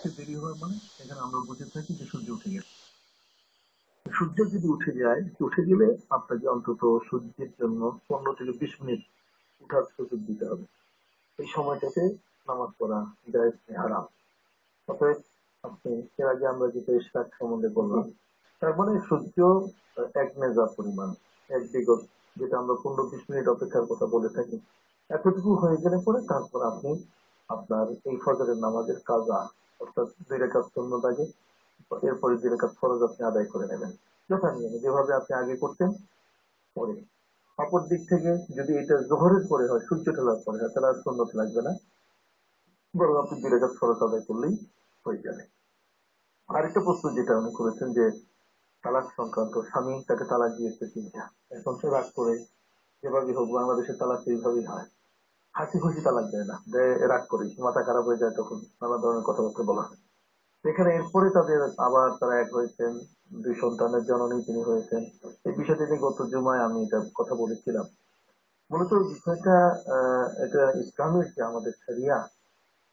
উঠতে দেরি হওয়া মানে। এখানে আমরা বুঝে থাকি যে সূর্য উঠে গেছে। সূর্য যদি উঠে যায়, উঠে গেলে আপনাকে অন্তত সূর্যের জন্য পনেরো থেকে বিশ মিনিট উঠার সুযোগ দিতে হবে। এই সময়টাতে নামাজ পড়া যায় হারাম। অতএব আপনি এর আগে আমরা যেটা ইশরাক সম্বন্ধে বললাম, তার মানে সূর্য এক মেজা পরিমাণ, এক বিগত, যেটা আমরা পনেরো বিশ মিনিট অপেক্ষার কথা বলে থাকি। এতটুকু হয়ে গেলে পরে তারপর আপনি আপনার এই ফজরের নামাজের কাজা অর্থাৎ দুই রেখাত শূন্য দাগে এরপরে দুই রেখাত ফরজ আপনি আদায় করে নেবেন। যথা নিয়মে যেভাবে আপনি আগে করতেন, পরে। অপর দিক থেকে যদি এটা জোহরের পরে হয়, সূর্য ঢোলার পরে হয়, তাহলে আর সুন্নত লাগবে না। বরং আপনি দুই রেখাত ফরজ আদায় করলেই হয়ে যাবে। আরেকটা প্রশ্ন যেটা উনি করেছেন যে, তালাক সংক্রান্ত, স্বামী তাকে তালাক দিয়েছে তিনটা এখন সে রাগ করে যেভাবে হোক, বাংলাদেশে তালাক এইভাবেই হয়। হাসি খুশি তালাক দেয় না। দেয় রাগ করে, মাথা খারাপ হয়ে যায় তখন নানা ধরনের কথাবার্তা বলা হয়। এখানে এরপরে তাদের আবার তারা এক হয়েছেন, দুই সন্তানের জননী তিনি হয়েছেন। এই বিষয়টি নিয়ে গত জুমায় আমি এটা কথা বলেছিলাম। মূলত বিষয়টা এটা ইসলামের যে আমাদের সারিয়া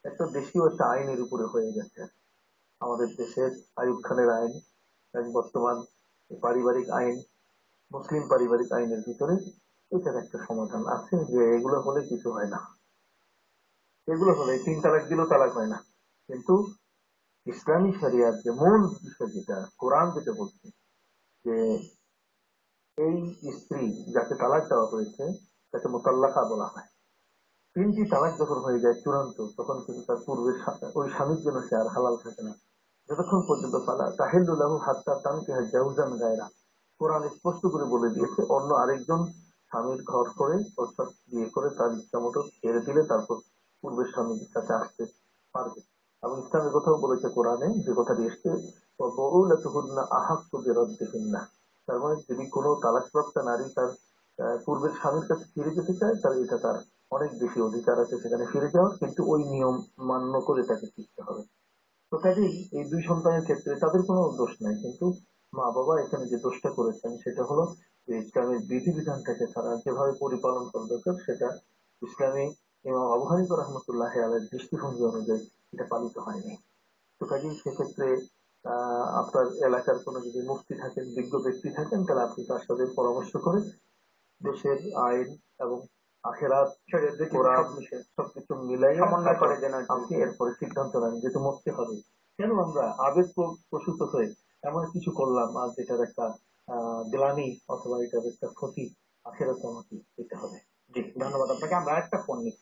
একটা দেশীয় একটা আইনের উপরে হয়ে গেছে। আমাদের দেশের আয়ুব খানের আইন বর্তমান পারিবারিক আইন, মুসলিম পারিবারিক আইনের ভিতরে এটার একটা সমাধান আছে যে এগুলো হলে কিছু হয় না। এগুলো হলে তিন তালাক দিলেও তালাক হয় না। কিন্তু ইসলামী শরিয়ার যে মূল বিষয় যেটা, কোরআন যেটা বলছে যে এই স্ত্রী যাকে তালাক দেওয়া হয়েছে, তাকে মোতাল্লাকা বলা হয়। তিনটি তালাক যখন হয়ে যায় চূড়ান্ত, তখন কিন্তু তার পূর্বের ওই স্বামীর জন্য সে আর হালাল থাকে না। যতক্ষণ পর্যন্ত পালা তাহিল্লাহু হাত্তা তানকে জাউজান গায়রা, কোরআন স্পষ্ট করে বলে দিয়েছে, অন্য আরেকজন স্বামীর ঘর করে, অর্থাৎ বিয়ে করে তার ইচ্ছা মতো ছেড়ে দিলে তারপর পূর্বের স্বামীর কাছে আসতে পারবে। এবং ইসলামের কথাও বলেছে কোরআনে, যে কথাটি এসছে আহাক্না তার মানে যদি কোনো তালাকপ্রাপ্ত নারী তার পূর্বের স্বামীর কাছে ফিরে যেতে চায়, তাহলে এটা তার অনেক বেশি অধিকার আছে সেখানে ফিরে যাওয়ার, কিন্তু ওই নিয়ম মান্য করে তাকে ফিরতে হবে। তো কাজেই এই দুই সন্তানের ক্ষেত্রে তাদের কোনো দোষ নাই, কিন্তু মা বাবা এখানে যে দোষটা করেছেন, সেটা হলো ইসলামের বিধিবিধানটাকে তারা যেভাবে পরিপালন করা দরকার সেটা ইসলামী ইমাম আবু হানিফা রহমতুল্লাহ আলের দৃষ্টিভঙ্গি অনুযায়ী এটা পালিত হয়নি। তো কাজেই সেক্ষেত্রে আহ আপনার এলাকার কোনো যদি মুফতি থাকেন বিজ্ঞ ব্যক্তি থাকেন তাহলে আপনি তার সাথে পরামর্শ করে দেশের আইন এবং আখেরাত কোরআন সবকিছু মিলাই সমন্বয় করে যেন আপনি এরপরে সিদ্ধান্ত নেন যেহেতু মরতে হবে। কেন আমরা আবেগ প্রসূত হয়ে এমন কিছু করলাম আর যেটার একটা গ্লানি অথবা এটার একটা ক্ষতি, আখেরাতে আমাকে দিতে হবে। জি, ধন্যবাদ আপনাকে। আমরা একটা ফোন নিচ্ছি।